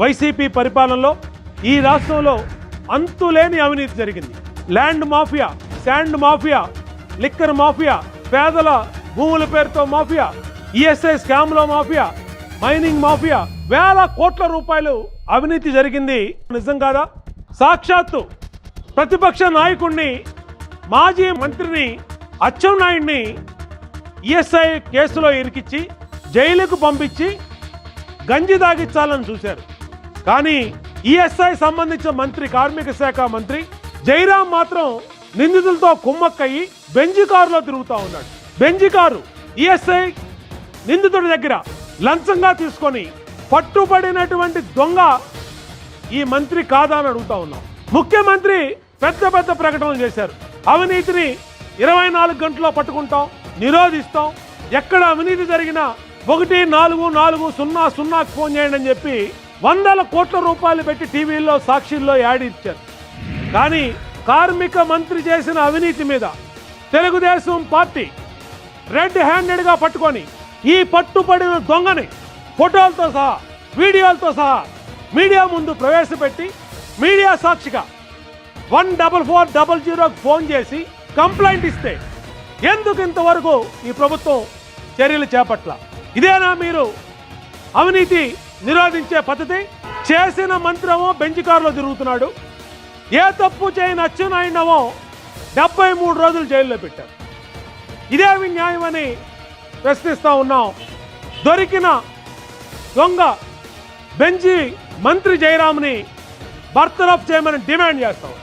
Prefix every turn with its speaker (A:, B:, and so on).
A: YCP పరిపాలనలో ఈ రాష్ట్రంలో అంతులేని అవినీతి జరిగింది. Land mafia sand mafia liquor mafia పేదల భూముల పేరుతో మాఫియా ఈఎస్ఐ స్కామ్లో మాఫియా మైనింగ్ మాఫియా వేల కోట్ల రూపాయలు అవినీతి జరిగింది. నిజం కాదా? సాక్షాత్తు ప్రతిపక్ష నాయకుడిని మాజీ మంత్రిని అచ్చెన్నాయుడిని ఈఎస్ఐ కేసులో ఇరికిచ్చి జైలుకు పంపించి గంజి తాగించాలని చూశారు. కానీ ఈఎస్ఐ సంబంధించిన మంత్రి కార్మిక శాఖ మంత్రి జైరాం మాత్రం నిందితులతో కుమ్మక్కయ్యి బెంజి కారులో తిరుగుతూ ఉన్నాడు. బెంజి కారు ఈఎస్ఐ నిందితుడి దగ్గర లంచంగా తీసుకొని పట్టుబడినటువంటి దొంగ ఈ మంత్రి కాదా అని అడుగుతా ఉన్నాం. ముఖ్యమంత్రి పెద్ద పెద్ద ప్రకటనలు చేశారు. అవినీతిని ఇరవై నాలుగు గంటల్లో పట్టుకుంటాం నిరోధిస్తాం ఎక్కడ అవినీతి జరిగినా ఒకటి నాలుగు నాలుగు సున్నా సున్నాకు ఫోన్ చేయండి అని చెప్పి వందల కోట్ల రూపాయలు పెట్టి టీవీల్లో సాక్షిల్లో యాడ్ ఇచ్చారు. కానీ కార్మిక మంత్రి చేసిన అవినీతి మీద తెలుగుదేశం పార్టీ రెడ్ హ్యాండెడ్గా పట్టుకొని ఈ పట్టుబడిన దొంగని ఫోటోలతో సహా వీడియోలతో సహా మీడియా ముందు ప్రవేశపెట్టి మీడియా సాక్షిగా వన్ డబల్ ఫోర్ డబల్ జీరోకి ఫోన్ చేసి కంప్లైంట్ ఇస్తే ఎందుకు ఇంతవరకు ఈ ప్రభుత్వం చర్యలు చేపట్ల? ఇదేనా మీరు అవినీతి నిరోధించే పద్ధతి చేసిన మంత్రమో బెంచ్ కారులో తిరుగుతున్నాడు. ఏ తప్పు చేయని అచ్చెన్నాయుడమో డెబ్బై మూడు రోజులు జైల్లో పెట్టారు ఇదేమి న్యాయమని ప్రశ్నిస్తూ ఉన్నాం. దొరికిన దొంగ బెంజి మంత్రి జయరామ్ని బర్తరఫ్ చేయమని డిమాండ్ చేస్తాం